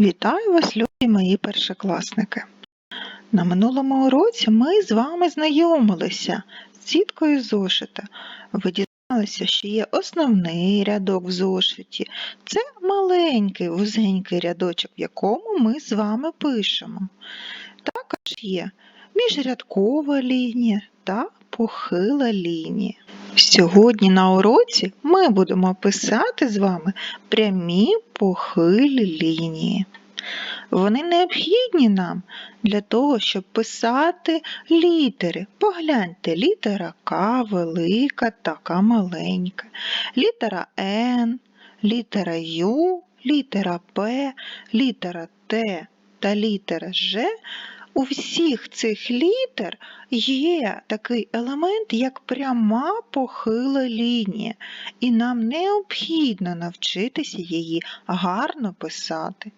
Вітаю вас, любі мої першокласники! На минулому уроці ми з вами знайомилися з сіткою зошита. Ви дізналися, що є основний рядок в зошиті. Це маленький вузенький рядочок, в якому ми з вами пишемо. Також є міжрядкова лінія та похила лінія. Сьогодні на уроці ми будемо писати з вами прямі похилі лінії. Вони необхідні нам для того, щоб писати літери. Погляньте, літера К велика, така маленька, літера Н, літера Ю, літера П, літера Т та літера Ж. У всіх цих літер є такий елемент, як пряма похила лінія, і нам необхідно навчитися її гарно писати.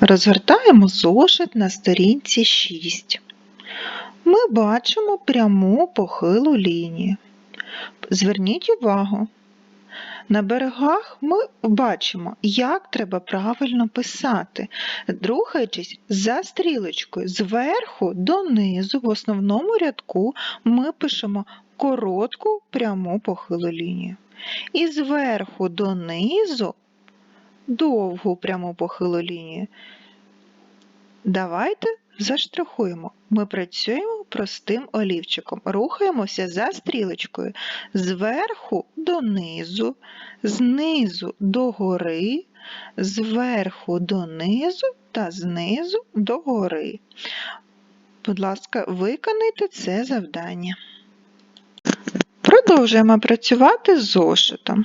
Розгортаємо зошит на сторінці 6. Ми бачимо пряму похилу лінію. Зверніть увагу. На берегах ми бачимо, як треба правильно писати, рухаючись за стрілочкою зверху донизу, в основному рядку ми пишемо коротку пряму похилу лінію. І зверху донизу довгу пряму похилу лінію. Давайте заштрихуємо. Ми працюємо простим олівчиком. Рухаємося за стрілочкою зверху донизу, знизу догори, зверху донизу та знизу догори. Будь ласка, виконайте це завдання. Продовжуємо працювати з зошитом.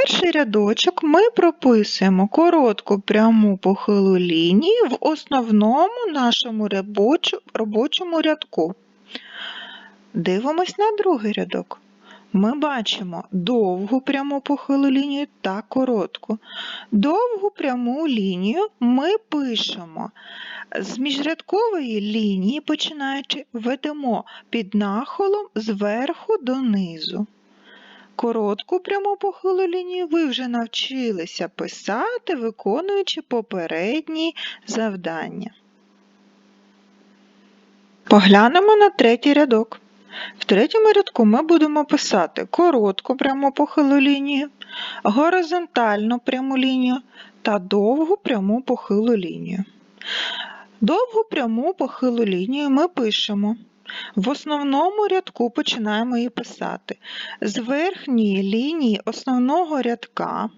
Перший рядочок ми прописуємо коротку пряму похилу лінію в основному нашому робочому рядку. Дивимось на другий рядок. Ми бачимо довгу пряму похилу лінію та коротку. Довгу пряму лінію ми пишемо з міжрядкової лінії, починаючи, ведемо під нахилом зверху донизу. Коротку пряму похилу лінію ви вже навчилися писати, виконуючи попередні завдання. Поглянемо на третій рядок. В третьому рядку ми будемо писати коротку пряму похилу лінію, горизонтальну пряму лінію та довгу пряму похилу лінію. Довгу пряму похилу лінію ми пишемо. В основному рядку починаємо її писати. З верхньої лінії основного рядка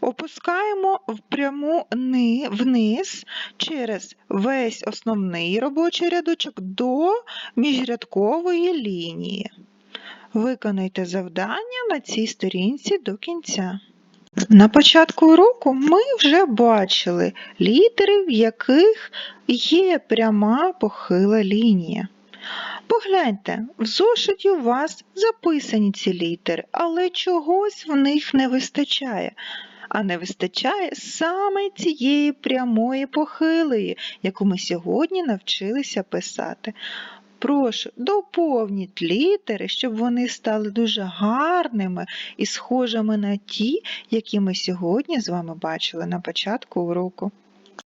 опускаємо в пряму вниз через весь основний робочий рядочок до міжрядкової лінії. Виконайте завдання на цій сторінці до кінця. На початку уроку ми вже бачили літери, в яких є пряма похила лінія. Погляньте, в зошиті у вас записані ці літери, але чогось в них не вистачає. А не вистачає саме цієї прямої похилої, яку ми сьогодні навчилися писати. Прошу, доповніть літери, щоб вони стали дуже гарними і схожими на ті, які ми сьогодні з вами бачили на початку уроку.